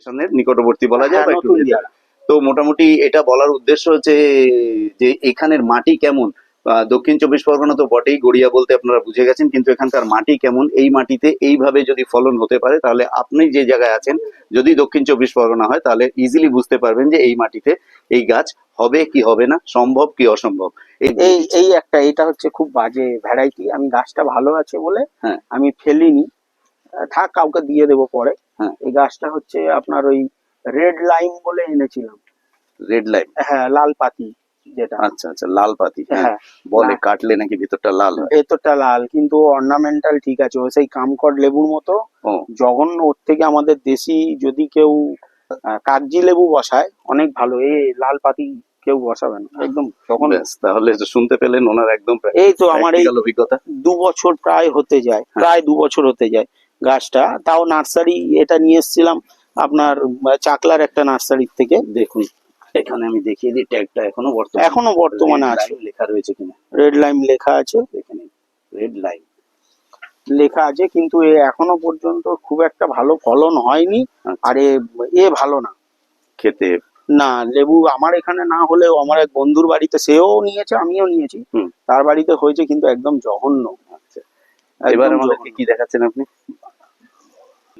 স্টেশনের নিকটবর্তী বলা যায় হ্যাঁ, বা একটু। তো মোটামুটি এটা বলার উদ্দেশ্য হচ্ছে যে এখানের মাটি কেমন? দক্ষিণ চব্বিশ পরগনা তো বটেই গড়িয়া বলতে আপনারা বুঝে গেছেন কিন্তু এখানকার মাটি কেমন? এই মাটিতে এইভাবে যদি ফলন হতে পারে তাহলে আপনি যে জায়গায় আছেন যদি দক্ষিণ চব্বিশ পরগনা হয় তাহলে ইজিলি বুঝতে পারবেন যে এই মাটিতে এই গাছ হবে কি হবে না সম্ভব কি অসম্ভব। এই এই এই একটা এটা হচ্ছে খুব বাজে ভ্যারাইটি আমি গাছটা ভালো আছে বলে হ্যাঁ। আমি ফেলিনি। থাক কাউকে দিয়ে দেবো পরে। হ্যাঁ। এই গাছটা হচ্ছে আপনার ওই রেড লাইম বলে এনেছিলাম। রেড লাইন হ্যাঁ লাল পাতি যেটা। আচ্ছা আচ্ছা লাল পাতি হ্যাঁ। হ্যাঁ বলে কাটলে নাকি ভিতরটা লাল ভেতরটা লাল কিন্তু অর্নামেন্টাল ঠিক আছে ও সেই কামকট লেবুর মতো। জঘন্য ওর থেকে আমাদের দেশি যদি কেউ কাগজি লেবু বসায় অনেক ভালো। এই লাল পাতি কেউ বসাবে না একদম তখন তাহলে শুনতে পেলেন ওনার একদম এই তো আমার এই অভিজ্ঞতা। দু বছর প্রায় হতে যায় হ্যাঁ। প্রায় দু বছর হতে যায়। গাছটা তাও নার্সারি এটা নিয়ে এসেছিলাম আপনার চাকলার একটা নার্সারির থেকে। দেখুন এখানে আমি দেখিয়ে দিই ট্যাগটা এখনও বর্তমানে এখনও বর্তমানে আছে। লেখা রয়েছে কিনা। রেড লাইম লেখা আছে। এখানে রেড লাইন লেখা আছে কিন্তু এ এখনও পর্যন্ত খুব একটা ভালো ফলন হয়নি। আর এ এ ভালো না। খেতে? না লেবু আমার এখানে না হলেও আমার এক বন্ধুর বাড়িতে সেও নিয়েছে আমিও নিয়েছি। তার বাড়িতে হয়েছে কিন্তু একদম জঘন্য। আচ্ছা এবার আমাদেরকে কি দেখাচ্ছেন আপনি?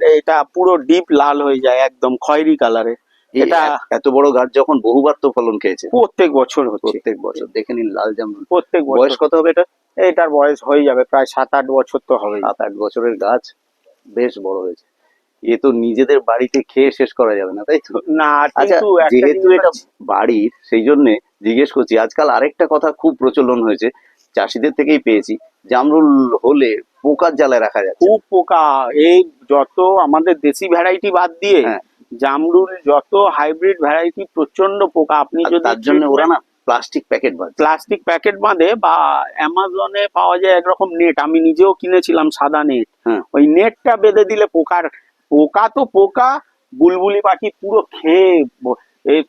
এটা পুরো ডিপ লাল হয়ে যায় একদম খয়েরি কালারে এটা- এত- বড় গাছ যখন বহুবার তো ফলন খেয়েছে। প্রত্যেক বছর হচ্ছে। প্রত্যেক বছর দেখে নিন লাল জামরুল। প্রত্যেক বয়স কত হবে এটা? এটার বয়স হয়ে যাবে প্রায় সাত আট বছর তো হবে সাত আট বছরের গাছ বেশ বড় হয়েছে। এ তো নিজেদের বাড়িতে খেয়ে শেষ করা যাবে না তাই তো? না আচ্ছা যেহেতু এটা বাড়ির সেই জন্য জিজ্ঞেস করছি আজকাল আরেকটা কথা খুব প্রচলন হয়েছে চাষিদের থেকেই পেয়েছি। জামরুল হলে পোকার জ্বালায় রাখা যাচ্ছে। খুব পোকা। এই যত আমাদের দেশি ভ্যারাইটি বাদ দিয়ে হ্যাঁ। জামরুল যত হাইব্রিড ভ্যারাইটি প্রচণ্ড পোকা। আপনি যদি তার জন্য ওরা না প্লাস্টিক প্যাকেট বাঁধে প্লাস্টিক প্যাকেট বাঁধে বা অ্যামাজনে পাওয়া যায় একরকম নেট আমি নিজেও কিনেছিলাম সাদা নেট হ্যাঁ। ওই নেটটা বেঁধে দিলে পোকার পোকা তো পোকা বুলবুলি পাখি পুরো খেয়ে এই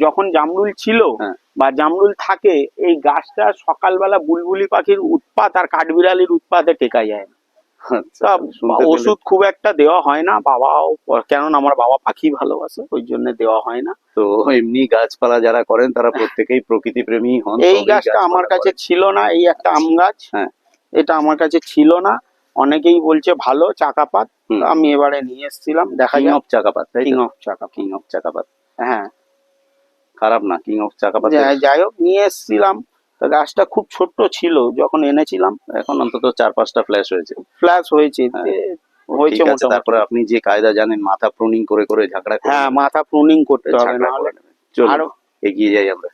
যখন জামরুল ছিল হ্যাঁ। বা জামরুল থাকে এই গাছটা সকালবেলা বুলবুলি পাখির উৎপাত আর কাঠবিড়ালির উৎপাতে টেকা যায় না। আচ্ছা, ওষুধ খুব একটা দেওয়া হয় না বাবাও কেননা আমার বাবা পাখি ভালোবাসে ওই জন্য দেওয়া হয় না। তো এমনি গাছপালা যারা করেন তারা প্রত্যেকেই প্রকৃতি প্রেমী হন এই গাছটা আমার কাছে ছিল না এই একটা আম গাছ। হ্যাঁ। এটা আমার কাছে ছিল না। অনেকেই বলছে ভালো চাকাপাত। আমি এবারে নিয়ে এসেছিলাম দেখা কিং অফ চাকাপাত কিং অফ চাকাপাত। কিং অফ চাকাপাত। হ্যাঁ। খারাপ না কিং অফ চাকাপাত যাই হোক নিয়ে এসেছিলাম। গাছটা খুব ছোট্ট ছিল যখন এনেছিলাম এখন অন্তত চার পাঁচটা ফ্ল্যাশ হয়েছে। ফ্ল্যাশ হয়েছে হ্যাঁ। হয়েছে তারপরে আপনি যে কায়দা জানেন মাথা প্রুনিং করে করে ঝাঁকড়া হ্যাঁ মাথা প্রুনিং করতে হবে এগিয়ে যাই আমরা।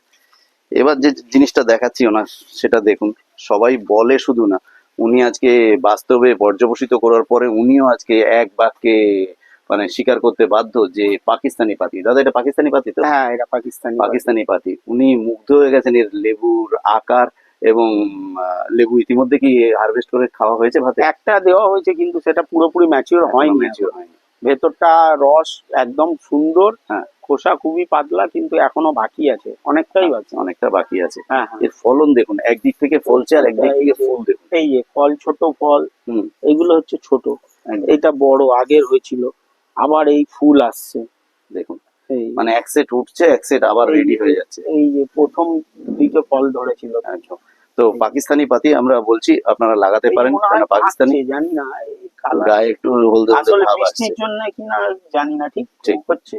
এবার যে জিনিসটা দেখাচ্ছি ওনার সেটা দেখুন। সবাই বলে শুধু না উনি আজকে বাস্তবে পর্যবসিত করার পরে উনিও আজকে এক বাক্যে মানে স্বীকার করতে বাধ্য যে পাকিস্তানি পাতি। দাদা এটা পাকিস্তানি পাতি তো? হ্যাঁ এটা পাকিস্তানি পাকিস্তানি পাতি। উনি মুগ্ধ হয়ে গেছেন এর লেবুর আকার এবং লেবু ইতিমধ্যে কি হারভেস্ট করে খাওয়া হয়েছে ভাতে? একটা দেওয়া হয়েছে কিন্তু সেটা পুরোপুরি ম্যাচিওর হয়নি। mature হয়নি। ভেতরটা রস একদম সুন্দর। হ্যাঁ। খোসা খুবই পাতলা কিন্তু এখনও বাকি আছে। অনেকটাই বাকি। অনেকটা বাকি আছে। হ্যাঁ হ্যাঁ। এর ফলন দেখুন একদিক থেকে ফলছে আর একদিক থেকে ফুল দেখুন। এই ফল ছোট ফল হুম। এইগুলো হচ্ছে ছোট। এটা বড় আগের হয়েছিল। আবার এই ফুল আসছে দেখুন। মানে এক সেট উঠছে এক সেট আবার রেডি হয়ে যাচ্ছে। এই যে প্রথম দিকে ফল ধরেছিল। তো পাকিস্তানি পাতি আমরা বলছি আপনারা লাগাতে পারেন হয় পাকিস্তানি জানি না গায়ে একটু হলদে হলদে ভাব বৃষ্টির জন্য কিনা জানি না ঠিক ঠিক। হচ্ছে।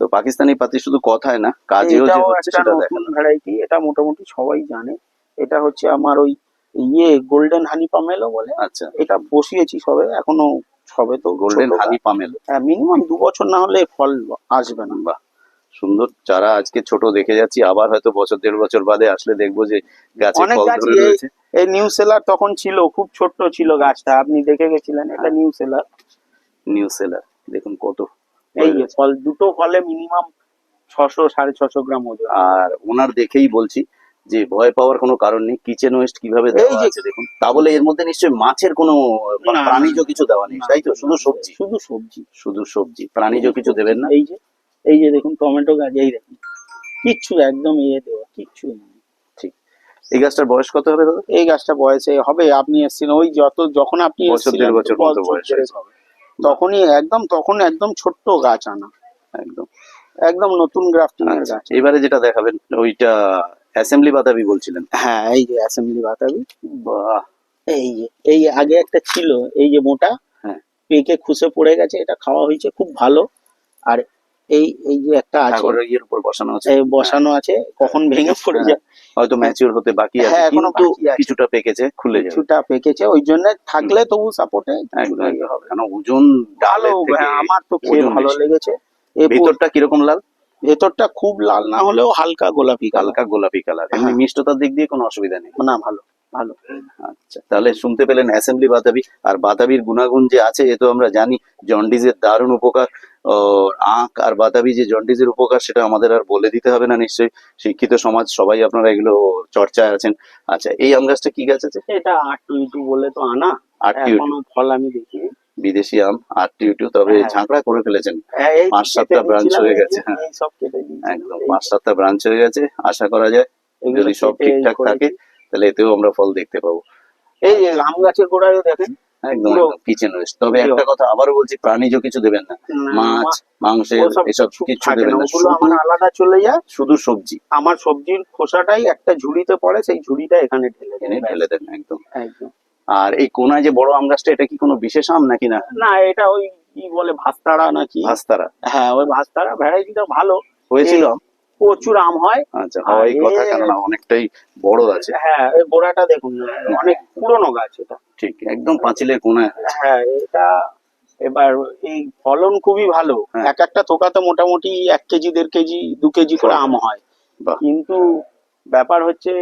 তো পাকিস্তানি পাতি শুধু কথায় না কাজেও যে হচ্ছে সেটা দেখেন। ভ্যারাইটি এটা মোটামুটি সবাই জানে। এটা হচ্ছে আমার ওই ইয়ে গোল্ডেন হানি পামেলো বলে। আচ্ছা। এটা বসিয়েছি সবে এখনও সবে তো গোল্ডেন হানি পামেল। হ্যাঁ মিনিমাম দু বছর না হলে ফল আসবে না। বাহ সুন্দর। চারা আজকে ছোট দেখে যাচ্ছি আবার হয়তো বছর দেড় বছর বাদে আসলে দেখব যে গাছে ফল ধরে এই- রয়েছে। এই নিউ সেলার তখন ছিল খুব ছোট্ট ছিল গাছটা আপনি দেখে গেছিলেন এটা। নিউ সেলার নিউ সেলার দেখুন কত এই ফল দুটো ফলে মিনিমাম ছশো সাড়ে ছশো গ্রাম ওজন। আর ওনার দেখেই বলছি যে ভয় পাওয়ার কোনো কারণ নেই কিচেন ওয়েস্ট কীভাবে দেওয়া আছে দেখুন। তা বলে এর মধ্যে নিশ্চয়ই মাছের কোনো না, না, প্রাণীজ কিছু দেওয়া নেই তাই তো? শুধু সবজি? শুধু সবজি। শুধু সবজি প্রাণীজ কিছু দেবেন না? এই যে এই যে দেখুন টমেটো গাছ এই দেখুন। কিচ্ছু একদম ইয়ে দেওয়া কিচ্ছু নেই। এই গাছটার বয়স কত হবে দাদা? এই গাছটা বয়সে হবে আপনি এসেছেন ওই যত যখন আপনি বছর দেড় বছর মতো বয়স হবে। তখনই একদম তখন একদম ছোট্ট গাছ আনা। একদম। একদম নতুন গ্রাফটিং এর আচ্ছা গাছ। এবারে যেটা দেখাবেন ওইটা অ্যাসেম্বলি বাতাবি বলছিলেন। হ্যাঁ এই যে অ্যাসেম্বলি বাতাবি বাহ। এই যে এই আগে একটা ছিল এই যে মোটা হ্যাঁ। পেকে খুসে পড়ে গেছে এটা খাওয়া হয়েছে খুব ভালো। আর এই এই যে একটা আছে ইয়ের উপর বসানো আছে। এই বসানো আছে কখন ভেঙে পড়ে হ্যাঁ, যায়। হয়তো ম্যাচিওর হতে বাকি আছে হ্যাঁ, এখনও কিন্তু কিছুটা পেকেছে খুলে যাবে। কিছুটা পেকেছে ওই জন্য থাকলে তবু সাপোর্টে একদম একদম। কারণ ওজন ভালো থেকে হ্যাঁ, আমার তো খেয়ে ভালো লেগেছে। ভেতরটা কীরকম লাল? ভেতরটা খুব লাল না হলেও হালকা গোলাপি হালকা গোলাপি কালার এমনি হ্যাঁ। মিষ্টতার দিক দিয়ে কোনো অসুবিধা নেই। না ভালো ভালো। আচ্ছা তাহলে শুনতে পেলেন অ্যাসেম্বলি বাতাবি। আর বাতাবির গুণাগুণ যে আছে এ তো আমরা জানি জন্ডিসের দারুণ উপকার। আখ আর বাতাবি যে জন্ডিসের উপকার সেটা আমাদের আর বলে দিতে হবে না নিশ্চয়ই। শিক্ষিত সমাজ সবাই আপনারা এগুলো চর্চায় আছেন। আচ্ছা এই আম গাছটা কি গাছ আছে? এটা আট টু বলে তো আনা। আর এখনও ফল আমি দেখি বিদেশি আম আর টিউটু তবে হ্যাঁ। ঝাঁকড়া করে ফেলেছেন। পাঁচ সাতটা দিয়েছিলাম, হয়ে গেছে, হ্যাঁ। একদম পাঁচ সাতটা ব্রাঞ্চ হয়ে গেছে। আশা করা যায় যদি সব ঠিকঠাক থাকে তাহলে এতেও আমরা ফল দেখতে পাবো। এই যে আম গাছের গোড়ায় দেখেন একদম কিচেন ওয়েস্ট তবে একটা কথা আবারও বলছি প্রাণীজ কিছু দেবেন না। মাছ মাংসের এসব কিছু কিছু দেবেন না। না ওগুলো শুধু আমার আলাদা চলে যায়। শুধু সবজি। আমার সবজির খোসাটাই একটা ঝুড়িতে পড়ে সেই ঝুড়িটা এখানে ঢেলে। ঢেলে দেন একদম। একদম। আর এই কোনায় যে বড় আম গাছটা এটা কি কোনো বিশেষ আম নাকি না? না এটা ওই কি বলে ভাস্তারা নাকি? ভাস্তারা। হ্যাঁ ওই ভাস্তারা ভ্যারাইটিটা ভালো। হয়েছিল? প্রচুর আম হয়। আচ্ছা আর কথা কেননা অনেকটাই বড় আছে হ্যাঁ এই গোড়াটা দেখুন অনেক পুরনো গাছ এটা। ঠিক একদম পাঁচিলের কোনায় হ্যাঁ এটা এবার এই ফলন খুবই ভালো। হ্যাঁ। এক একটা থোকাতে মোটামুটি এক কেজি দেড় কেজি দু কেজি করে আম হয়। কিন্তু ব্যাপার হচ্ছে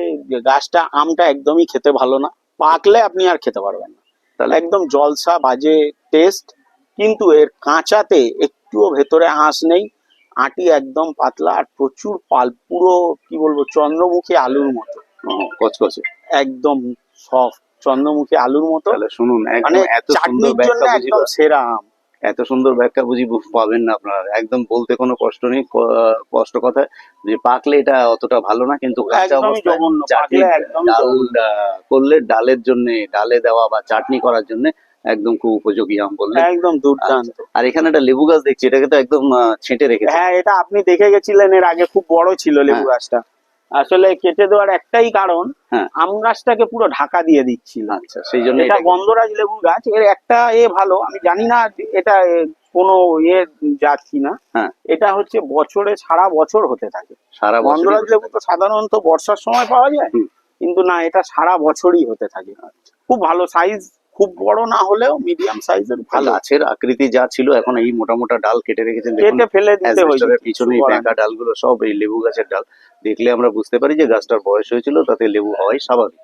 গাছটা আমটা একদমই খেতে ভালো না। পাকলে আপনি আর খেতে পারবেন না। তাহলে? একদম জলসা বাজে টেস্ট কিন্তু এর কাঁচাতে একটুও ভেতরে আঁশ নেই আটি একদম পাতলা আর প্রচুর পাল পুরো কি বলব চন্দ্রমুখী আলুর মতো। কচকচে। একদম সফট চন্দ্রমুখী আলুর মতো। শুনুন মানে চাটনির জন্য একদম সেরা আম। এত সুন্দর ব্যাখ্যা বুঝি পাবেন না আপনারা। একদম বলতে কোনো কষ্ট নেই কষ্ট কথা। যে পাকলে এটা অতটা ভালো না কিন্তু কাঁচা অবস্থায় করলে ডালের জন্য ডালে দেওয়া বা চাটনি করার জন্য একদম খুব উপযোগী আম বললে। একদম দুর্দান্ত। আর এখানে একটা লেবু গাছ দেখছি এটাকে তো একদম ছেঁটে রেখেছে। হ্যাঁ এটা আপনি দেখে গেছিলেন এর আগে খুব বড় ছিল লেবু হ্যাঁ। গাছটা। আসলে কেটে দেওয়ার একটাই কারণ হ্যাঁ। আম গাছটাকে পুরো ঢাকা দিয়ে দিচ্ছিল আচ্ছা সেই জন্য এটা গন্ধরাজ লেবু গাছ এর একটা এ ভালো আমি জানি না এটা কোনো ইয়ে জাত কিনা হ্যাঁ। এটা হচ্ছে বছরে সারা বছর হতে থাকে সারা গন্ধরাজ লেবু তো সাধারণত বর্ষার সময় পাওয়া যায়। কিন্তু না এটা সারা বছরই হতে থাকে খুব ভালো সাইজ খুব বড় না হলেও মিডিয়াম সাইজের ভালো। গাছের আকৃতি যা ছিল এখন এই মোটা মোটা ডাল কেটে রেখেছেন। কেটে ফেলে দিতে হয়েছে পিছনে ব্যাঁকা ডালগুলো সব এই লেবু গাছের ডাল। দেখলে আমরা বুঝতে পারি যে গাছটার বয়স হয়েছিল তাতে লেবু হওয়াই স্বাভাবিক।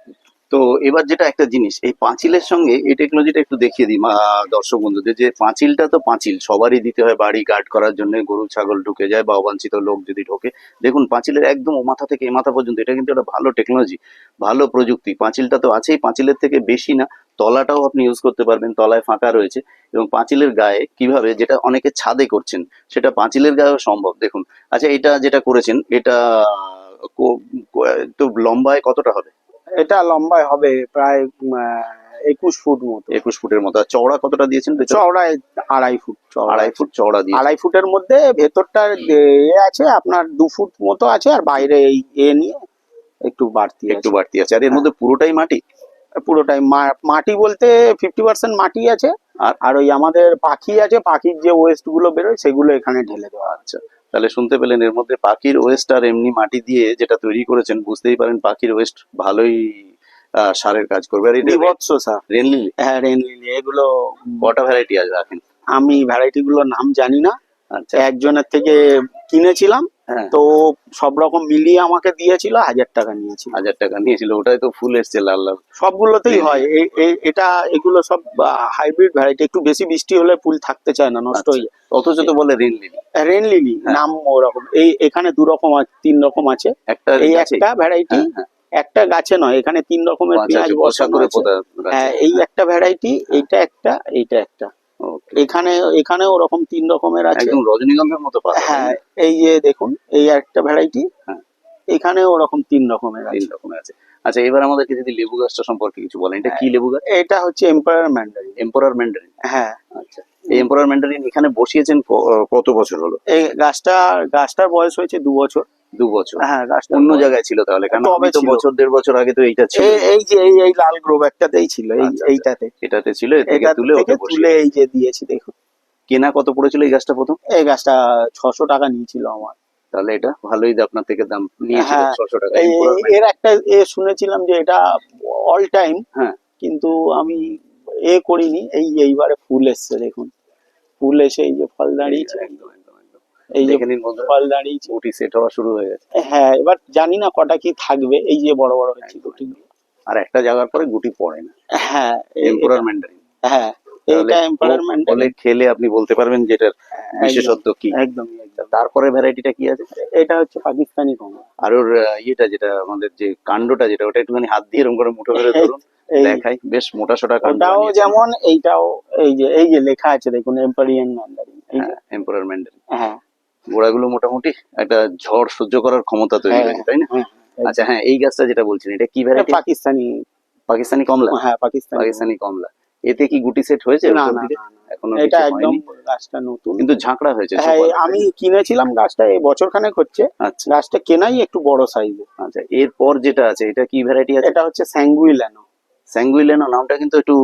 তো এবার যেটা একটা জিনিস, এই পাঁচিলের সঙ্গে এই টেকনোলজিটা একটু দেখিয়ে দিই দর্শক বন্ধুদের, যে পাঁচিলটা তো পাঁচিল, সবারই দিতে হয় বাড়ি গার্ড করার জন্য, গরু, ছাগল ঢুকে যায় বা অবাঞ্ছিত লোক যদি ঢোকে। দেখুন, পাঁচিলের একদম ও মাথা থেকে এ মাথা পর্যন্ত, এটা কিন্তু একটা ভালো টেকনোলজি ভালো প্রযুক্তি। পাঁচিলটা তো আছেই, পাঁচিলের থেকে বেশি না, তলাটাও আপনি ইউজ করতে পারবেন, তলায় ফাঁকা রয়েছে এবং পাঁচিলের গায়ে কীভাবে যেটা অনেকে ছাদে করছেন, সেটা পাঁচিলের গায়েও সম্ভব। দেখুন আচ্ছা এটা যেটা করেছেন, এটা তো লম্বায় কতটা হবে? এটা লম্বায় হবে প্রায় একুশ ফুট মতো। একুশ ফুটের মতো। আর চওড়া কতটা দিয়েছেন? চওড়ায় আড়াই ফুট। আড়াই ফুট চওড়া দিয়ে আড়াই ফুটের মধ্যে ভেতরটা এ আছে আপনার দু ফুট মতো আছে আর বাইরে এই এ নিয়ে একটু বাড়তি একটু বাড়তি আছে। আর এর মধ্যে পুরোটাই মাটি? পুরোটাই মাটি বলতে ফিফটি পার্সেন্ট মাটি আছে আর? আর ওই আমাদের পাখি আছে পাখির যে ওয়েস্টগুলো বেরোয় সেগুলো এখানে ঢেলে দেওয়া আচ্ছা। তাহলে শুনতে পেলেন এর মধ্যে পাখির ওয়েস্ট আর এমনি মাটি দিয়ে যেটা তৈরি করেছেন বুঝতেই পারেন পাখির ওয়েস্ট ভালোই আহ, সারের কাজ করবে। আর এটা বৎস স্যার রেন লিলি হ্যাঁ রেন লিলি এগুলো কটা ভ্যারাইটি আছে রাখেন? আমি ভ্যারাইটি গুলোর নাম জানি না একজনের থেকে কিনেছিলাম হ্যাঁ। তো সব রকম মিলিয়ে আমাকে দিয়েছিল হাজার টাকা নিয়েছিল। হাজার টাকা নিয়েছিল ওটাই তো ফুল এসছে লাল লাল। সবগুলোতেই হয়। এটা এগুলো সব হাইব্রিড ভ্যারাইটি একটু বেশি বৃষ্টি হলে ফুল থাকতে চায় না নষ্ট হয়ে যায়। অথচ তো বলে রেন লিলি হ্যাঁ। নাম ওরকম। এই এখানে দু রকম আছে তিন রকম আছে। একটা এই? একটা ভ্যারাইটি হ্যাঁ। একটা গাছে নয় এখানে তিন রকমের আচ্ছা, পেঁয়াজ আচ্ছা, বসানো করে। হ্যাঁ এই একটা ভ্যারাইটি এইটা একটা এইটা একটা. এখানে এখানে ওরকম তিন রকমের আছে। একদম রজনীগন্ধার মতো পাতা হ্যাঁ এই যে দেখুন এই একটা ভ্যারাইটি হ্যাঁ। এখানে ওরকম তিন রকমের তিন আছে রকমের আছে। আচ্ছা এবার আমাদেরকে যদি লেবু গাছটা সম্পর্কে কিছু বলেন এটা কি লেবু গাছ? এটা হচ্ছে এম্পায়ার ম্যান্ডারিন এম্পোরার ম্যান্ডারিন হ্যাঁ। আচ্ছা এই এম্পোরার ম্যান্ডারিন এখানে বসিয়েছেন কত বছর হলো? এই গাছটা গাছটার বয়স হয়েছে দু বছর। দু বছর হ্যাঁ গাছটা অন্য জায়গায় ছিল তাহলে কারণ আমি তো বছর দেড় বছর আগে তো এইটা ছিল। এই যে এই এই লাল গ্রো ব্যাগটাতেই ছিল এই আচ্ছা, আচ্ছা। এইটাতে। এটাতে ছিল এটা তুলে ওকে তুলে এই যে দিয়েছি দেখুন। কেনা কত পড়েছিল এই গাছটা প্রথম? এই গাছটা ছশো টাকা নিয়েছিল আমার। তাহলে এটা ভালোই আপনার থেকে দাম নিয়েছিল হ্যাঁ, ছশো টাকা। এর একটা এ শুনেছিলাম যে এটা অল টাইম হ্যাঁ। কিন্তু আমি এ করিনি এই এইবারে ফুল এসছে দেখুন। ফুল এসে এই যে ফল দাঁড়িয়েছে। একদম। এই যে দেখে নিন বন্ধুরা। ফল দাঁড়িয়েছে গুটি সেট হওয়া শুরু হয়ে গেছে। হ্যাঁ এবার জানি না কটা কি থাকবে এই যে বড় বড় হচ্ছে একদম, আর একটা জায়গার পরে গুটি পড়ে না। হ্যাঁ এম্পোরার ম্যান্ডারিন হ্যাঁ খেলে আপনি বলতে পারবেন যেটার বিশেষত্ব কি। একদমই একদম তারপরে ভ্যারাইটিটা কি আছে? এটা হচ্ছে পাকিস্তানি কমলা আর ওর ইয়েটা যেটা আমাদের যে কাণ্ডটা যেটা ওটা একটুখানি হাত দিয়ে এরকম করে মুঠো করে ধরুন দেখাই। বেশ মোটা সোটা কাণ্ড ওটাও যেমন এইটাও এই যে এই যে লেখা আছে দেখুন এম্পারিয়ান ম্যান্ডারিন ম্যান্ডারিন হ্যাঁ। গোড়াগুলো মোটামুটি একটা ঝড় সহ্য করার ক্ষমতা তৈরি হ্যাঁ, হয়েছে তাই না? হ্যাঁ, আচ্ছা হ্যাঁ এই গাছটা যেটা বলছেন এটা কি ভ্যারাইটি পাকিস্তানি। পাকিস্তানি কমলা? হ্যাঁ পাকিস্তানি। পাকিস্তানি কমলা। এতে কি গুটি সেট হয়েছে না। এখনও এটা একদম গাছটা নতুন। কিন্তু ঝাঁকড়া হয়েছে হ্যাঁ আমি কিনেছিলাম গাছটা এই বছর খানেক হচ্ছে। আচ্ছা। গাছটা কেনাই একটু বড় সাইজের আচ্ছা এরপর যেটা আছে এটা কি ভ্যারাইটি আছে? এটা হচ্ছে স্যাঙ্গুইলানো স্যাঙ্গুইলেনো নামটা কিন্তু একটু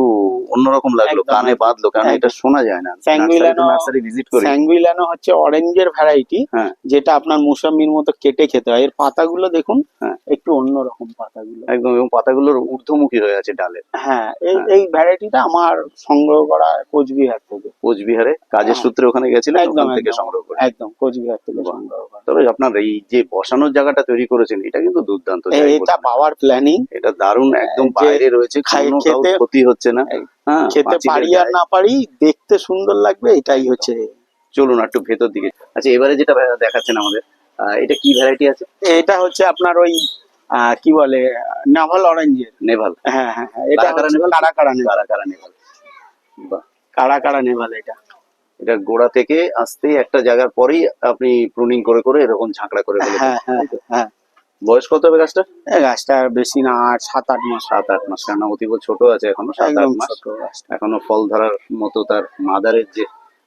অন্যরকম লাগল কানে বাঁধলো কারণ এটা শোনা যায় না। স্যাঙ্গুইলেনো- নার্সারি ভিজিট করি। স্যাঙ্গুইলানো হচ্ছে অরেঞ্জের ভ্যারাইটি হ্যাঁ। যেটা আপনার মুসাম্মির মতো কেটে খেতে হয়। এর পাতাগুলো দেখুন হ্যাঁ। একটু অন্যরকম পাতাগুলো। একদম এবং পাতাগুলোর ঊর্ধ্বমুখী হয়ে আছে ডালে। হ্যাঁ এই হ্যাঁ। এই ভ্যারাইটিটা আমার সংগ্রহ করা কোচবিহার থেকে। কোচবিহারে? কাজের হ্যাঁ। সূত্রে ওখানে গেছিলেন? একদম, থেকে সংগ্রহ করে একদম কোচবিহার থেকে সংগ্রহ করা। তবে আপনার এই যে বসানোর জায়গাটা তৈরি করেছেন এটা কিন্তু দুর্দান্ত এটা পাওয়ার প্ল্যানিং এটা দারুণ একদম বাইরে রয়েছে খাই- খেতে- ক্ষতি হচ্ছে না। হ্যাঁ খেতে পারি আর না পারি দেখতে সুন্দর লাগবে এটাই হচ্ছে। চলুন একটু ভেতর দিকে। আচ্ছা এবারে যেটা দেখাচ্ছেন আমাদের এটা কি ভ্যারাইটি আছে? এটা হচ্ছে আপনার ওই কি বলে নাভাল অরেঞ্জের নেভাল হ্যাঁ হ্যাঁ হ্যাঁ এটা কারা কারা নেভাল? কারা কারা নেভাল কারা কারা নেভাল বাহ। কারা কারা নেভাল এটা? এটা গোড়া থেকে আসতে একটা জায়গার পরেই আপনি প্রুনিং করে করে এরকম ঝাঁকড়া করে ফেলেছেন হ্যাঁ হ্যাঁ হ্যাঁ। বয়স কত হবে গাছটা? গাছটা বেশি না আট সাত আট মাস। সাত আট মাস কেন অতীব ছোট আছে এখনও সাত আট মাস। এখনও ফল ধরার মতো তার মাদারের যে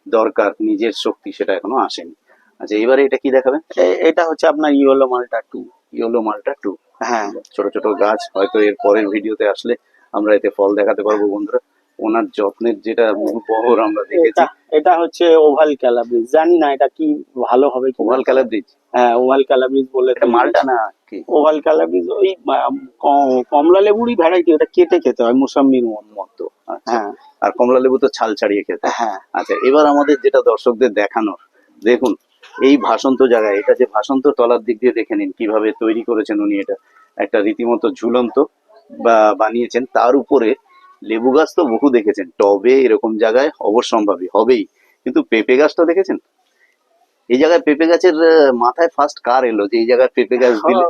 দরকার নিজের শক্তি সেটা এখনও আসেনি। আচ্ছা এবারে এটা কি দেখাবেন? এটা হচ্ছে আপনার ইয়েলো মালটা টু। ইয়েলো মালটা টু। হ্যাঁ। ছোট ছোট গাছ হয়তো এর পরের ভিডিওতে আসলে আমরা এতে ফল দেখাতে পারব বন্ধুরা। ওনার যত্নের যেটা বহর আমরা দেখেছি। এটা হচ্ছে ওভাল ক্যালাব্রিজ জানি না এটা কি ভালো হবে কি ওভাল ক্যালাব্রিজ হ্যাঁ ওভাল ক্যালাব্রিজ বলে এটা মালটা না ওভাল ক্যালাব্রিজ ওই কমলা লেবুরই ভ্যারাইটি ওটা কেটে খেতে হয় মুসাম্মির মতো মতো। আচ্ছা। হ্যাঁ। আর কমলা লেবু তো ছাল ছাড়িয়ে খেতে হ্যাঁ। আচ্ছা এবার আমাদের যেটা দর্শকদের দেখানোর দেখুন এই ভাসন্ত জায়গায় এটা যে ভাসন্ত তলার দিক দিয়ে দেখে নিন কীভাবে তৈরি করেছেন উনি এটা। একটা রীতিমতো ঝুলন্ত বা বানিয়েছেন তার উপরে লেবু গাছ তো বহু দেখেছেন। টবে এরকম জায়গায় অবশ্যম্ভাবী হবেই। কিন্তু পেঁপে গাছটা দেখেছেন? এই জায়গায় পেঁপে গাছের মাথায় ফার্স্ট কার এলো যে এই জায়গায় পেঁপে গাছ দিলে?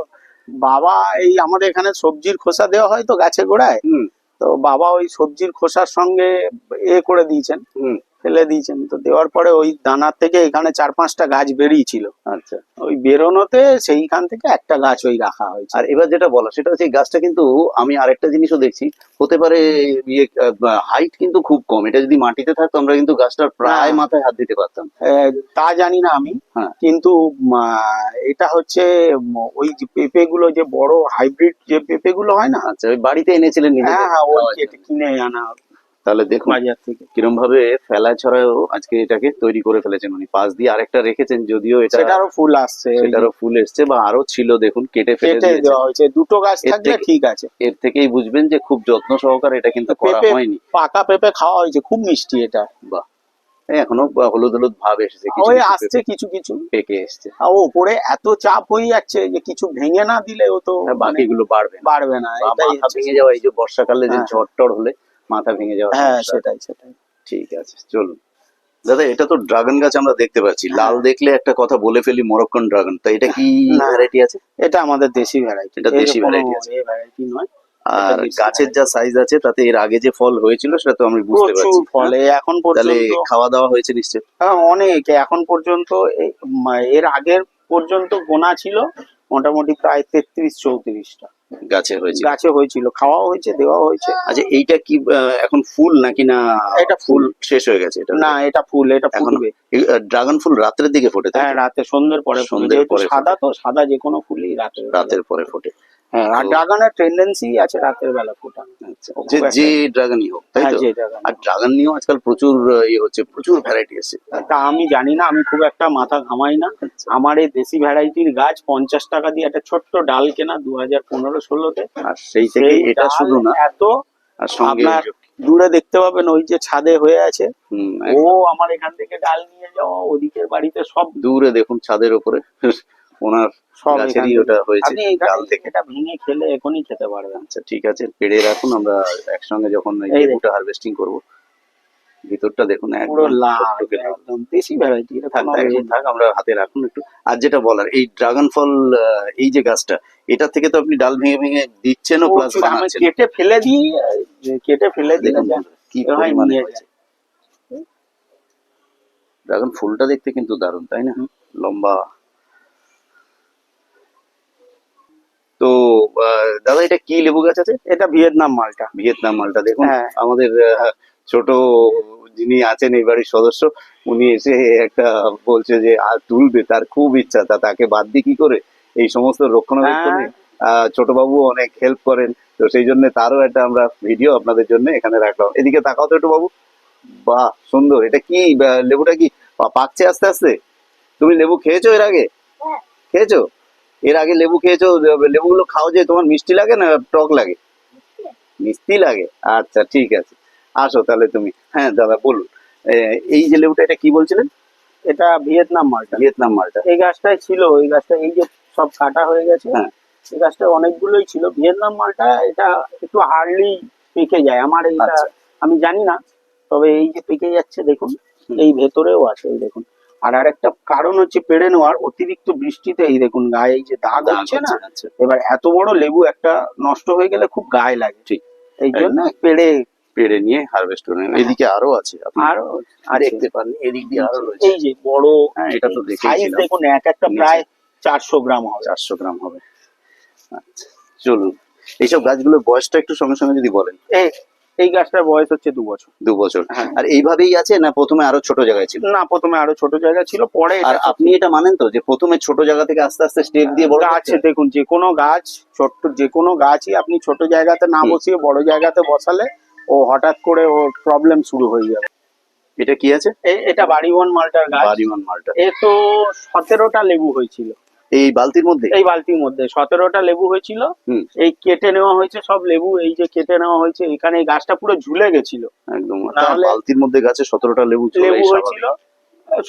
বাবা এই আমাদের এখানে সবজির খোসা দেওয়া হয় তো গাছে গোড়ায়? হুম। তো বাবা ওই সবজির খোসার সঙ্গে এ করে দিয়েছেন। হুম। ফেলে দিয়েছেন। তো দেওয়ার পরে ওই দানার থেকে এখানে চার পাঁচটা গাছ বেরিয়েছিল। আচ্ছা। ওই বেরোনোতে সেইখান থেকে একটা গাছ ওই রাখা হয়েছে। আর এবার যেটা বলা সেটা হচ্ছে এই গাছটা কিন্তু আমি আরেকটা জিনিসও দেখছি হতে পারে ইয়ে হাইট কিন্তু খুব কম। এটা যদি মাটিতে থাকতো আমরা কিন্তু গাছটার প্রায় হ্যাঁ। মাথায় হাত দিতে পারতাম। তা জানি না আমি। হ্যাঁ। কিন্তু এটা হচ্ছে ওই যে পেঁপে গুলো যে বড় হাইব্রিড যে পেঁপে গুলো হয় না? আচ্ছা ওই বাড়িতে এনেছিলেন হ্যাঁ হ্যাঁ ওই কিনে আনা তাহলে দেখুন কিরম ভাবে ফেলা ছড়াও আজকে এটাকে তৈরি করে ফেলেছেন উনি। পাশ দিয়ে আরেকটা রেখেছেন যদিও এটা আরও ফুল আসছে। সেটারও ফুল এসছে বা আরও ছিল দেখুন কেটে ফেলে দেওয়া হয়েছে। দুটো গাছ থাকলে ঠিক আছে। এর থেকেই বুঝবেন যে খুব যত্ন সহকারে এটা কিন্তু করা হয়নি। পাকা পেঁপে খাওয়া হয়েছে খুব মিষ্টি এটা। বাহ। এখনও হলুদ হলুদ ভাব এসেছে ওই আসছে কিছু কিছু। পেকে এসছে। আর ওপরে এত চাপ হয়ে যাচ্ছে যে কিছু ভেঙে না দিলে ও তো মানে বাকিগুলো বাড়বে বাড়বে না। ভেঙে যাওয়া এই যে বর্ষাকালে যে হ্যাঁ। ঝড় টড় হলে মাথা ভেঙে যাওয়া হ্যাঁ সেটাই সেটাই। ঠিক আছে চলুন। দাদা এটা তো ড্রাগন গাছ আমরা দেখতে পাচ্ছি। হ্যাঁ। লাল দেখলে একটা কথা বলে ফেলি মরক্কন ড্রাগন। তা এটা কি ভ্যারাইটি আছে? এটা আমাদের দেশি ভ্যারাইটি এটা দেশি variety আছে। এই ভ্যারাইটি নয়। আর গাছের যা সাইজ আছে তাতে এর আগে যে ফল হয়েছিল সেটা তো আমি বুঝতে পারছি। ফলে। এখন তাহলে পর্যন্ত খাওয়া দাওয়া হয়েছে নিশ্চয় হ্যাঁ, অনেক। এখন পর্যন্ত এর আগের পর্যন্ত গোনা ছিল মোটামুটি প্রায় তেত্রিশ চৌত্রিশটা। গাছে হয়েছে গাছে হয়েছিল খাওয়াও হয়েছে দেওয়াও হয়েছে। আচ্ছা এইটা কি এখন ফুল নাকি না এটা ফুল। শেষ হয়ে গেছে? এটা না এটা ফুল এটা এখন ড্রাগন ফুল রাত্রের দিকে ফোটে হ্যাঁ রাতে সন্ধ্যের পরে। সন্ধ্যের পরে সাদা তো সাদা যে কোনো ফুলই রাতে রাতের পরে ফোটে। হ্যাঁ আর ড্রাগনের টেন্ডেন্সি আছে রাতের বেলা ফোটা। আচ্ছা যে যে ড্রাগনই হোক তাই হ্যাঁ তো? আর ড্রাগন নিয়েও আজকাল প্রচুর ইয়ে হচ্ছে প্রচুর ভ্যারাইটি আছে। তা আমি জানি না আমি খুব একটা মাথা ঘামাই না। আমার এই দেশি ভ্যারাইটির গাছ পঞ্চাশ টাকা দিয়ে একটা ছোট্ট ডাল কেনা দু হাজার পনেরো ষোলোতে। আর সেই থেকে এটা শুধু না এত আপনার দূরে দেখতে পাবেন ওই যে ছাদে হয়ে আছে। ও আমার এখান থেকে ডাল নিয়ে যাওয়া ওদিকের বাড়িতে সব দূরে দেখুন ছাদের উপরে ওনার গাছেরই ওটা হয়েছে ডাল থেকে। এটা ভেঙে খেলে এখনই খেতে পারবেন। আচ্ছা ঠিক আছে পেড়ে রাখুন আমরা একসঙ্গে যখন এই লেবুটা হারভেস্টিং করব। ভিতরটা দেখুন একদম লাল একদম দেশি ভ্যারাইটি থাক থাক, থাক আমরা হাতে রাখুন একটু। আর যেটা বলার এই ড্রাগন ফল এই যে গাছটা এটা থেকে তো আপনি ডাল ভেঙে ভেঙে দিচ্ছেনও প্লাস বানাচ্ছেন কেটে ফেলে দিই কেটে ফেলে দিলে দেখুন যা- কি পরিমাণে হয়েছে। ড্রাগন ফুলটা দেখতে কিন্তু দারুণ তাই না? লম্বা তো আহ, দাদা এটা কি লেবু গাছ আছে? এটা ভিয়েতনাম মালটা। ভিয়েতনাম মালটা দেখুন। হ্যাঁ। আমাদের ছোট যিনি আছেন এই বাড়ির সদস্য উনি এসে একটা বলছে যে আর তুলবে তার খুব ইচ্ছা তা তাকে বাদ দিয়ে কি করে? এই সমস্ত রক্ষণাবেক্ষণে আহ, ছোটবাবু অনেক হেল্প করেন। তো সেই জন্য তারও একটা আমরা ভিডিও আপনাদের জন্য এখানে রাখলাম। এদিকে তাকাও তো একটু বাবু। বাহ সুন্দর। এটা কি লেবুটা কি পাকছে আস্তে আস্তে? তুমি লেবু খেয়েছো এর আগে? খেয়েছো? এর আগে লেবু খেয়েছো লেবুগুলো খাও যে তোমার মিষ্টি লাগে না টক লাগে? মিষ্টি লাগে। আচ্ছা ঠিক আছে। আসো তাহলে তুমি। হ্যাঁ দাদা বলুন। এই যে লেবুটা এটা কি বলছিলেন? এটা ভিয়েতনাম মালটা। ভিয়েতনাম মালটা। এই গাছটাই ছিল এই গাছটা এই যে সব কাটা হয়ে গেছে হ্যাঁ। এই গাছটা অনেকগুলোই ছিল। ভিয়েতনাম মালটা এটা একটু হার্ডলি পেকে যায়। আমার এইটা আচ্ছা। আমি জানি না তবে এই যে পেকে যাচ্ছে দেখুন এই ভেতরেও আছে এই দেখুন। আর আরেকটা কারণ হচ্ছে পেড়ে নেওয়ার অতিরিক্ত বৃষ্টিতে এই দেখুন গায়ে এই যে দাগ হচ্ছে না আচ্ছা। এবার এত বড় লেবু একটা নষ্ট হয়ে গেলে খুব গায়ে লাগে। ঠিক। এই জন্য পেড়ে পেড়ে নিয়ে হারভেস্ট করে নেবেন। এদিকে আরও আছে আরও আছে। দেখতে পারেন এদিক দিয়ে আরও রয়েছে। এই যে বড় হ্যাঁ, এটা তো সাইজ দেখুন এক একটা প্রায় চারশো গ্রাম হবে। চারশো গ্রাম হবে। আচ্ছা চলুন। এইসব গাছগুলোর বয়সটা একটু সঙ্গে সঙ্গে যদি বলেন। এই গাছটার বয়স হচ্ছে দু বছর। দু বছর। হ্যাঁ। আর এইভাবেই আছে না প্রথমে আরও ছোট জায়গায় ছিল? না প্রথমে আরও ছোট জায়গা ছিল পরে আর আপনি এটা মানেন তো যে প্রথমে ছোট জায়গা থেকে আস্তে আস্তে স্টেপ দিয়ে বড় গাছ দেখুন যে কোনো গাছ ছোট্ট যে কোনো গাছই আপনি ছোট জায়গাতে না বসিয়ে বড় জায়গাতে বসালে ও হঠাৎ করে ওর প্রবলেম শুরু হয়ে যাবে। এটা কি আছে? এটা বাড়িবন মালটার গাছ। বাড়িমান মালটা। এ তো সতেরোটা লেবু হয়েছিল। এই বালতির মধ্যে? এই বালতির মধ্যে। সতেরোটা লেবু হয়েছিল। এই কেটে নেওয়া হয়েছে সব লেবু এই যে কেটে নেওয়া হয়েছে এখানে এই গাছটা পুরো ঝুলে গেছিল। একদম। বালতির মধ্যে গাছে সতেরোটা লেবু লেবু হয়েছিল।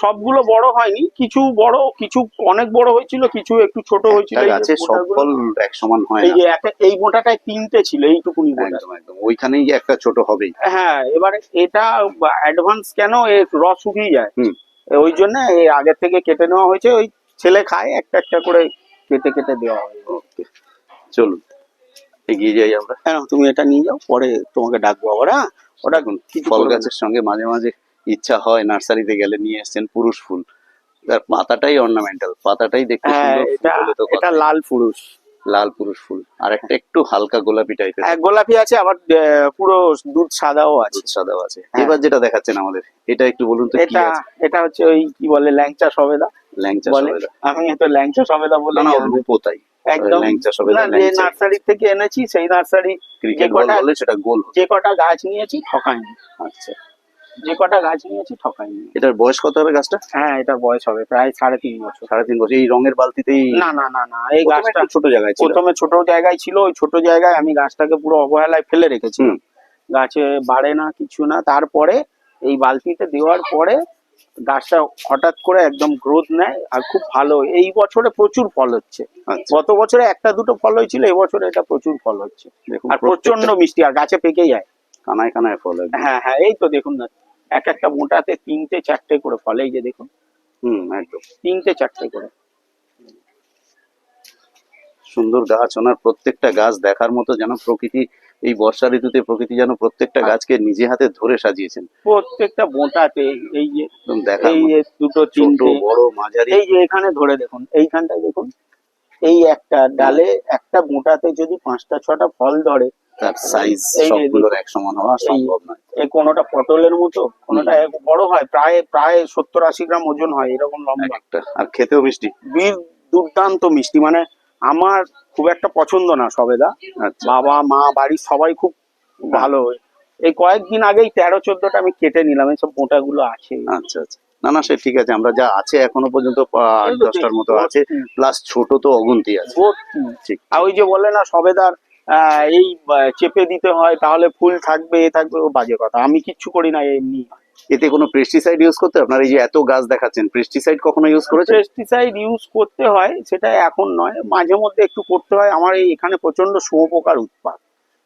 সবগুলো বড় হয়নি কিছু বড় কিছু অনেক বড় হয়েছিল কিছু একটু ছোট হয়েছিল। গাছে সব ফল এক সমান হয় এই যে একটা এই মোটাটায় তিনটে ছিল এইটুকুনি একদম একদম। ওইখানেই একটা ছোট হবেই। হ্যাঁ এবারে এটা অ্যাডভান্স কেন এর রস শুকিয়ে যায়। ওই জন্য এই আগের থেকে কেটে নেওয়া হয়েছে। ওই ছেলে খায় একটা একটা করে কেটে কেটে দেওয়া হয়। ওকে চলুন এগিয়ে যাই আমরা। হ্যাঁ তুমি এটা নিয়ে যাও পরে তোমাকে ডাকবো আবার হ্যাঁ? ওটা কিছু ফল গাছের সঙ্গে মাঝে মাঝে ইচ্ছা হয় নার্সারিতে গেলে নিয়ে এসছেন পুরুষ ফুল। তার পাতাটাই অর্নামেন্টাল পাতাটাই দেখতে হ্যাঁ সুন্দর এটা লাল পুরুষ। লাল পুরুষ ফুল। আর একটা একটু হালকা গোলাপি টাইপের এক গোলাপি আছে আবার পুরো দুধ সাদাও আছে। সাদাও আছে। হ্যাঁ। এবার যেটা দেখাচ্ছেন আমাদের এটা একটু বলুন তো এটা এটা হচ্ছে ওই কি বলে ল্যাংচা সবেদা ল্যাংচা সবেদা। আমি তো ল্যাংচা সবেদা বলে না না তাই। একদম। ল্যাংচা সবেদা যে নার্সারি থেকে এনেছি সেই নার্সারি যে কটা- সেটা গোল। যে কটা গাছ নিয়েছি ঠকাইনি। আচ্ছা। যে কটা গাছ নিয়েছি ঠকাইনি। এটার বয়স কত হবে গাছটা? হ্যাঁ এটার বয়স হবে প্রায় সাড়ে তিন বছর। সাড়ে তিন বছর। এই রঙের বালতিতেই না না না না এই গাছটা ছোট জায়গায় ছিল। প্রথমে ছোট জায়গায় ছিল ওই ছোট জায়গায় আমি গাছটাকে পুরো অবহেলায় ফেলে রেখেছি। গাছে বাড়ে না কিছু না। তারপরে এই বালতিতে দেওয়ার পরে গাছটা হঠাৎ করে একদম গ্রোথ নেয় আর খুব ভালো। এই বছরে প্রচুর ফল হচ্ছে। আচ্ছা। গত বছরে একটা দুটো ফল হয়েছিল এবছরে এটা প্রচুর ফল হচ্ছে। আর প্রচণ্ড মিষ্টি আর গাছে পেকে যায়। কানায় কানায় ফল। হ্যাঁ হ্যাঁ এই তো দেখুন না এক একটা মোটাতে তিনটে চারটে করে ফল এই যে দেখুন। হুম একদম। তিনটে চারটে করে। সুন্দর গাছ ওনার প্রত্যেকটা গাছ দেখার মতো যেন প্রকৃতি এই বর্ষা ঋতুতে প্রকৃতি যেন প্রত্যেকটা হ্যাঁ। গাছকে নিজে হাতে ধরে সাজিয়েছেন। প্রত্যেকটা মোটাতে এই যে একদম দেখার এই যে দুটো তিনটে বড় মাঝারি। এই যে এখানে ধরে দেখুন এইখানটায় দেখুন এই একটা ডালে একটা মোটাতে যদি পাঁচটা ছটা ফল ধরে তার সাইজ সবগুলোর এক সমান হওয়া সম্ভব নয়। এই কোনোটা পটলের মতো কোনোটা বড় হয় প্রায় প্রায় সত্তর আশি গ্রাম ওজন হয় এরকম লম্বা। একটা আর খেতেও মিষ্টি। বীর দুর্দান্ত মিষ্টি মানে আমার খুব একটা পছন্দ না সবেদা। আচ্ছা। বাবা মা বাড়ির সবাই খুব ভালো। এই কয়েকদিন আগেই তেরো চোদ্দটা আমি কেটে নিলাম এইসব মোটা গুলো আছে। আচ্ছা আচ্ছা। না না সে ঠিক আছে আমরা যা আছে এখনও পর্যন্ত আট দশটার মতো আছে। প্লাস ছোট তো অগুন্তি আছে। ঠিক। আর ওই যে বলে না সবেদার এই চেপে দিতে হয় তাহলে ফুল থাকবে এ থাকবে ও বাজে কথা। আমি কিচ্ছু করি না এমনি। এতে কোনো পেস্টিসাইড ইউজ করতে? আপনার এই যে এত গাছ দেখাচ্ছেন পেস্টিসাইড কখনো ইউজ করেছেন? পেস্টিসাইড ইউজ করতে হয় সেটা এখন নয় মাঝে মধ্যে একটু করতে হয়। আমার এই এখানে প্রচণ্ড শুয়োপোকার উৎপাত।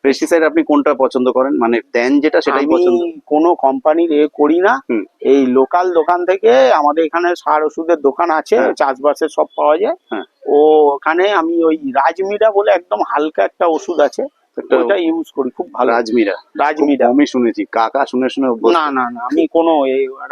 পেস্টিসাইড আপনি কোনটা পছন্দ করেন? মানে দেন যেটা সেটাই পছন্দ? কোনো কোম্পানির এ করি না। এই লোকাল দোকান থেকে আমাদের এখানে সার ওষুধের দোকান আছে হ্যাঁ। চাষবাসের সব পাওয়া যায়। হ্যাঁ। ও ওখানে আমি ওই রাজমিরা বলে একদম হালকা একটা ওষুধ আছে। ওটা ইউজ করি খুব ভালো। রাজমিরা। রাজমিরা। আমি শুনেছি। কাকা শুনে শুনে না না না আমি কোনো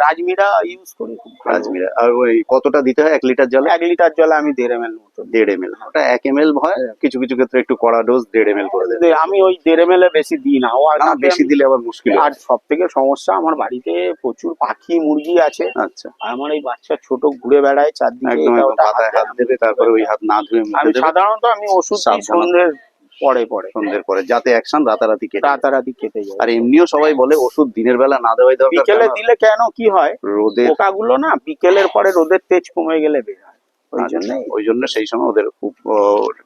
রাজমিরা ইউজ করি খুব রাজমিরা। আর ওই কতটা দিতে হয়? এক লিটার জলে? এক লিটার জলে আমি দেড় এম এল মতো দেড় এম এল ওটা এক এম এল হয়। কিছু কিছু ক্ষেত্রে একটু কড়া ডোজ দেড় এম এল করে দেয়। আমি ওই দেড় এম এল বেশি দিই না। ও আর বেশি দিলে আবার মুশকিল আর সব থেকে সমস্যা আমার বাড়িতে প্রচুর পাখি মুরগি আছে। আচ্ছা। আর আমার এই বাচ্চা ছোট ঘুরে বেড়ায় চারদিকে একদম হাত দেবে তারপরে ওই হাত না ধুয়ে আমি সাধারণত আমি ওষুধ সন্ধ্যের পরে পরে। সন্ধ্যের পরে যাতে অ্যাকশন রাতারাতি কেটে রাতারাতি কেটে যায়। আর এমনিও সবাই বলে ওষুধ দিনের বেলা না দেওয়াই দরকার বিকেলে দিলে কেন? কি হয়? রোদের পোকাগুলো না বিকেলের পরে রোদের তেজ কমে গেলে বের হয়। ওই আচ্ছা, জন্য। ওই জন্য সেই সময় ওদের খুব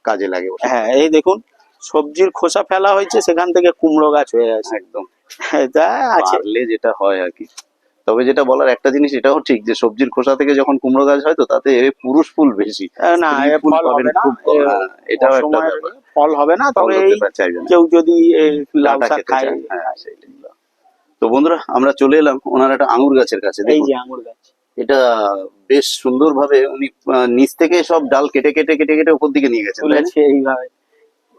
কাজে লাগে হ্যাঁ এই দেখুন সবজির খোসা ফেলা হয়েছে সেখান থেকে কুমড়ো গাছ হয়ে আছে একদম। এটা আছে। যেটা হয় আর কি। তবে যেটা বলার একটা জিনিস এটাও ঠিক যে সবজির খোসা থেকে যখন কুমড়ো গাছ হয় তো তাতে পুরুষ ফুল বেশি না ফুল হবে না হ্যাঁ, এটাও একটা ফল হবে না তবে। কেউ যদি শাক খায় হ্যাঁ, সেইটাই। তো বন্ধুরা আমরা চলে এলাম ওনার একটা আঙুর গাছের কাছে এই যে আঙুর গাছ এটা বেশ সুন্দরভাবে উনি আহ, নিচ থেকে সব ডাল কেটে কেটে কেটে কেটে উপর দিকে নিয়ে গেছেন না? এইভাবে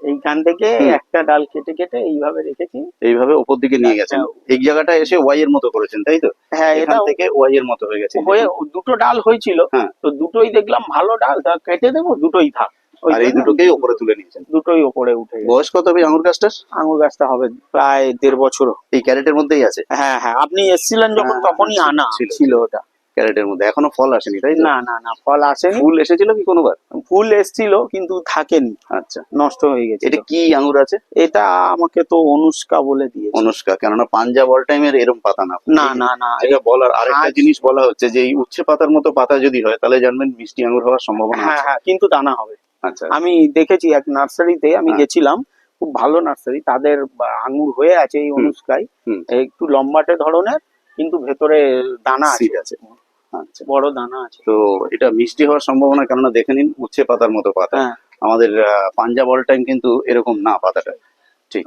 এইখান থেকে একটা ডাল কেটে কেটে এইভাবে রেখেছি। এইভাবে উপর দিকে নিয়ে গেছেন। আচ্ছা। এই জায়গাটা এসে ওয়াই এর মতো করেছেন তাই তো? হ্যাঁ এখান থেকে ওয়াই এর মতো হয়ে গেছে। হয়ে দুটো ডাল হয়েছিল। হ্যাঁ। তো দুটোই দেখলাম ভালো ডাল তা কেটে দেবো দুটোই থাক। আর এই দুটোকেই উপরে তুলে নিয়েছেন? দুটোই ওপরে উঠে বয়স কত হবে আঙুর গাছটার? আঙুর গাছটা হবে প্রায় দেড় বছর। এই ক্যারেটের মধ্যেই আছে? হ্যাঁ হ্যাঁ আপনি এসেছিলেন যখন হ্যাঁ, তখনই আনা। ছিল। ওটা। ক্যারেটের মধ্যে। এখনও ফল আসেনি তাই না না না ফল আসেনি। ফুল এসেছিল কি কোনোবার? ফুল এসেছিল কিন্তু থাকেনি। আচ্ছা। নষ্ট হয়ে গেছে এটা কি আঙুর আছে? এটা আমাকে তো অনুষ্কা বলে দিয়েছে। অনুষ্কা কেননা পাঞ্জাব অল টাইমের এরম পাতা না। না না না এটা বলার আরেকটা জিনিস বলা হচ্ছে যে এই উচ্ছে পাতার মতো পাতা যদি হয় তাহলে জানবেন মিষ্টি আঙুর হওয়ার সম্ভাবনা হ্যাঁ হ্যাঁ কিন্তু দানা হবে। আচ্ছা। আমি দেখেছি এক নার্সারিতে আমি হ্যাঁ। গেছিলাম খুব ভালো নার্সারি তাদের আঙুর হয়ে আছে এই অনুষ্কায়। একটু লম্বাটে ধরনের কিন্তু ভেতরে দানা আছে। আচ্ছা। বড় দানা আছে। তো এটা মিষ্টি হওয়ার সম্ভাবনা কেননা দেখে নিন উচ্ছে পাতার মতো পাতা। হ্যাঁ। আমাদের পাঞ্জাব অল টাইম কিন্তু এরকম না পাতাটা। ঠিক।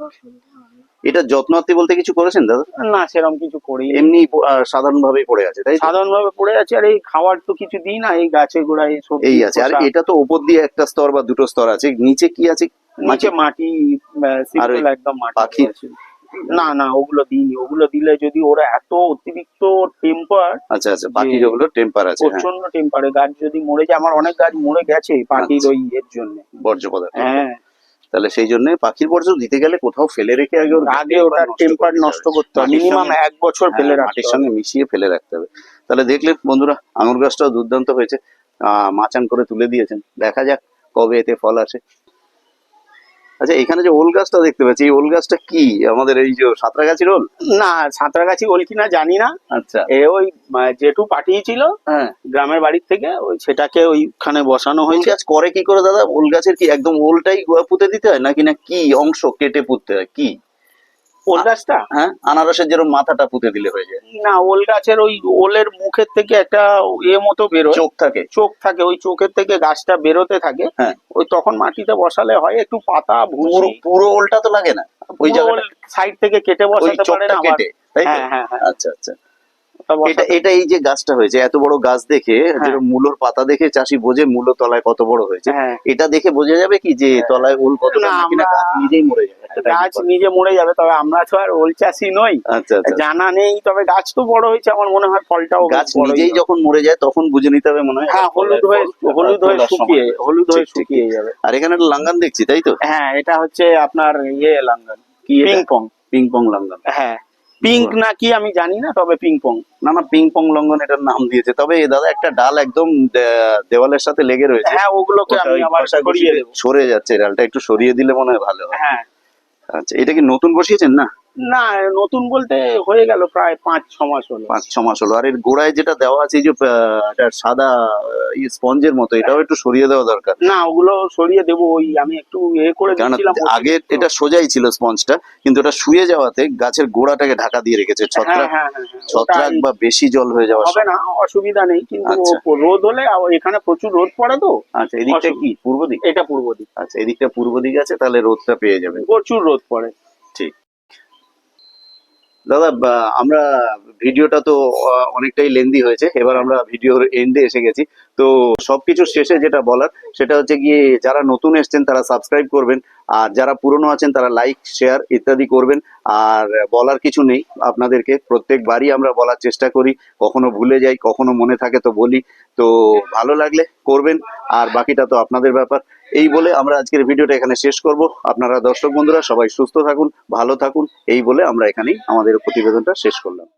এটা যত্নার্থী বলতে কিছু করেছেন দাদা? না সেরকম কিছু করি এমনি সাধারণ ভাবেই পড়ে আছে তাই সাধারণ ভাবে পড়ে আছে আর এই খাওয়ার তো কিছু দিই না এই গাছে গোড়ায় সব এই আছে। আর এটা তো উপর দিয়ে একটা স্তর বা দুটো স্তর আছে। নিচে কি আছে? নিচে মাটি একদম মাটি পাখির? না না ওগুলো দিইনি। ওগুলো দিলে যদি ওরা এত অতিরিক্ত টেম্পার আচ্ছা আচ্ছা পাখির ওগুলো টেম্পার আছে হ্যাঁ। প্রচণ্ড টেম্পারে গাছ যদি মরে যায় আমার অনেক গাছ মরে গেছে পাখির আচ্ছা। ওই এর জন্য। বর্জ্য পদার্থ হ্যাঁ। তাহলে সেই জন্য পাখির বর্জ্য দিতে গেলে কোথাও ফেলে রেখে আগে আগে ওটা টেম্পার নষ্ট করতে হবে। মিনিমাম এক বছর ফেলে হ্যাঁ, রাখতে সঙ্গে মিশিয়ে ফেলে রাখতে হবে। তাহলে দেখলেন বন্ধুরা আঙুর গাছটাও দুর্দান্ত হয়েছে। আহ মাচান করে তুলে দিয়েছেন। দেখা যাক কবে এতে ফল আসে। আচ্ছা এখানে যে ওল গাছটা দেখতে পাচ্ছি এই ওল গাছটা কি? আমাদের এই যে সাঁতরাগাছির ওল? না সাঁতরাগাছি ওল কি না জানি না। আচ্ছা। এ ওই জেঠু পাঠিয়েছিল হ্যাঁ। গ্রামের বাড়ির থেকে ওই সেটাকে ওইখানে বসানো হয়েছে। গাছ করে কি করে দাদা? ওল গাছের কি একদম ওলটাই পুঁতে দিতে হয়? নাকি না কি অংশ কেটে পুঁততে হয়? কি? ওল গাছটা? হ্যাঁ আনারসের যেরকম মাথাটা পুঁতে দিলে হয়ে যায়। না ওল গাছের ওই ওলের মুখের থেকে একটা এ মতো বেরোয়। চোখ থাকে। চোখ থাকে ওই চোখের থেকে গাছটা বেরোতে থাকে। হ্যাঁ। ওই তখন মাটিতে বসালে হয় একটু পাতা পুরো পুরো ওলটা তো লাগে না? ওই জায়গাটা? সাইড থেকে কেটে বসাতে পারে না কেটে তাই হ্যাঁ হ্যাঁ হ্যাঁ। আচ্ছা আচ্ছা। এটা এটা এই যে গাছটা হয়েছে এত বড় গাছ দেখে হ্যাঁ। যেরকম মূলোর পাতা দেখে চাষি বোঝে মূলো তলায় কত বড় হয়েছে। হ্যাঁ। এটা দেখে বোঝা যাবে কি যে তলায় ওল কত না, গাছ নিজেই মরে কি গাছ নিজে মরে যাবে তবে আমরা তো আর ওল চাষি নই। আচ্ছা আচ্ছা জানা নেই তবে গাছ তো বড় হয়েছে আমার মনে হয় ফলটাও গাছ নিজেই যখন মরে যায় তখন বুঝে নিতে হবে মনে হয় হ্যাঁ হলুদ হয়ে হলুদ হয়ে শুকিয়ে হলুদ হয়ে শুকিয়ে যাবে। আর এখানে একটা লাঙ্গান দেখছি তাই তো? হ্যাঁ এটা হচ্ছে আপনার ইয়ে লাঙ্গন। কি পিং পং পিং পং লঙ্ঘন হ্যাঁ পিঙ্ক না কি আমি জানি না তবে পিং পং না না পিং পং লঙ্ঘন এটার নাম দিয়েছে। তবে দাদা একটা ডাল একদম দেওয়ালের সাথে লেগে রয়েছে। হ্যাঁ ওগুলোকে আমি আবার সরিয়ে দেবো। সরে যাচ্ছে ডালটা একটু সরিয়ে দিলে মনে হয় ভালো হ্যাঁ আচ্ছা এটা কি নতুন বসিয়েছেন? না। না নতুন বলতে হয়ে গেল প্রায় পাঁচ ছ মাস হলো। পাঁচ ছ মাস হলো। আর এর গোড়ায় যেটা দেওয়া আছে এই যে সাদা স্পঞ্জের মতো এটাও একটু সরিয়ে দেওয়া দরকার। না ওগুলো সরিয়ে দেবো ওই আমি একটু এ করে দিয়েছিলাম। আগে এটা সোজাই ছিল স্পঞ্জটা কিন্তু এটা শুয়ে যাওয়াতে গাছের গোড়াটাকে ঢাকা দিয়ে রেখেছে। হ্যাঁ ছত্রাক হ্যাঁ হ্যাঁ। ছত্রাক বা বেশি জল হয়ে যাওয়া হবে না অসুবিধা নেই কিন্তু আচ্ছা। রোদ হলে এখানে প্রচুর রোদ পড়ে তো। আচ্ছা এদিকটা কি? পূর্ব দিক? এটা পূর্ব দিক। আচ্ছা এদিকটা পূর্ব দিক আছে তাহলে রোদটা পেয়ে যাবে। প্রচুর রোদ পড়ে। দাদা আমরা ভিডিওটা তো অনেকটাই লেন্দি হয়েছে। এবার আমরা ভিডিওর এন্ডে এসে গেছি। তো সবকিছু শেষে যেটা বলার, সেটা হচ্ছে গিয়ে যারা নতুন এসছেন, তারা সাবস্ক্রাইব করবেন। আর যারা পুরনো আছেন, তারা লাইক শেয়ার ইত্যাদি করবেন। আর বলার কিছু নেই আপনাদেরকে। প্রত্যেকবারই আমরা বলার চেষ্টা করি। কখনো ভুলে যাই, কখনো মনে থাকে, তো বলি। তো ভালো লাগলে করবেন। আর বাকিটা তো আপনাদের ব্যাপার। এই বলে আমরা আজকের ভিডিওটা এখানে শেষ করব। আপনারা দর্শক বন্ধুরা সবাই সুস্থ থাকুন, ভালো থাকুন। এই বলে আমরা এখানেই আমাদের প্রতিবেদনটা শেষ করলাম।